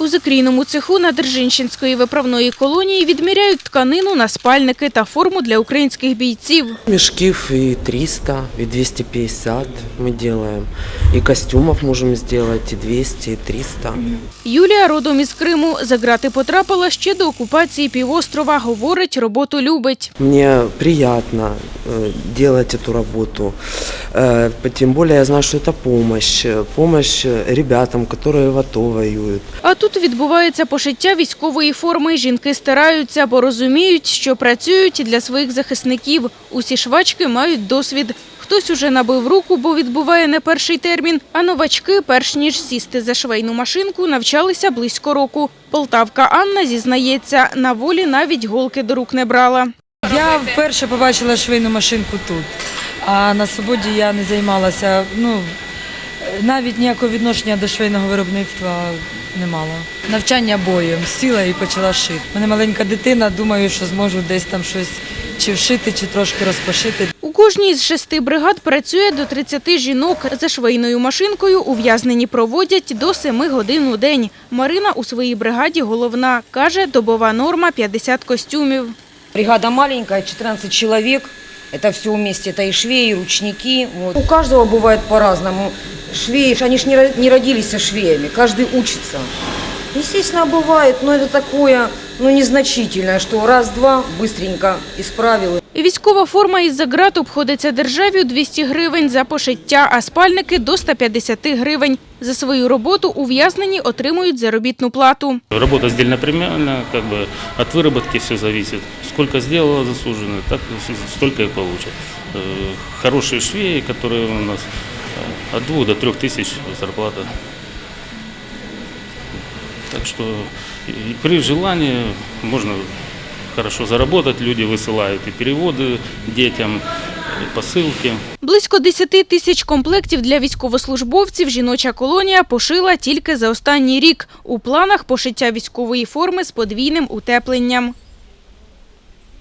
У закрійному цеху Надержинщинської виправної колонії відміряють тканину на спальники та форму для українських бійців. Мешкив и 300, и 250 мы делаем. И костюмов можем сделать и 200, и 300. Юлія родом із Криму. За грати потрапила ще до окупації півострова. Говорить, роботу любить. Мне приятно э, делать эту работу. Э, Тем более я знаю, что это помощь. э, Помощь э, ребятам, которые в АТО воюют. Тут відбувається пошиття військової форми. Жінки стараються, бо розуміють, що працюють для своїх захисників. Усі швачки мають досвід. Хтось уже набив руку, бо відбуває не перший термін, а новачки, перш ніж сісти за швейну машинку, навчалися близько року. Полтавка Анна зізнається, на волі навіть голки до рук не брала. Я вперше побачила швейну машинку тут, а на свободі я не займалася. Ну, навіть ніякого відношення до швейного виробництва не мала. Навчання боєм, сіла і почала шити. У мене маленька дитина, думаю, що зможу десь там щось чи вшити, чи трошки розпошити. У кожній з шести бригад працює до 30 жінок. За швейною машинкою ув'язнені проводять до 7 годин у день. Марина у своїй бригаді головна. Каже, добова норма – 50 костюмів. Бригада маленькая, 14 человек. Это все вместе, это и швеи, и ручники. Вот. У каждого бывает по-разному. Швеи, они же не, ро- не родились со швеями, каждый учится. Естественно, бывает, но это такое, ну, незначительное, что раз-два быстренько исправил. Військова форма із заград обходиться державі у 200 гривень за пошиття, а спальники – до 150 гривень. За свою роботу ув'язнені отримують заробітну плату. Работа сделана премиально, как бы от выработки все зависит. Сколько сделала заслуженно, так с- столько и получат. Э, Хорошие швеи, которые у нас э, от двух до трех тысяч зарплата. Так что и при желании можно хорошо заработать. Люди высылают и переводы детям, и посылки. Близько 10 тисяч комплектів для військовослужбовців жіноча колонія пошила тільки за останній рік. У планах пошиття військової форми з подвійним утепленням.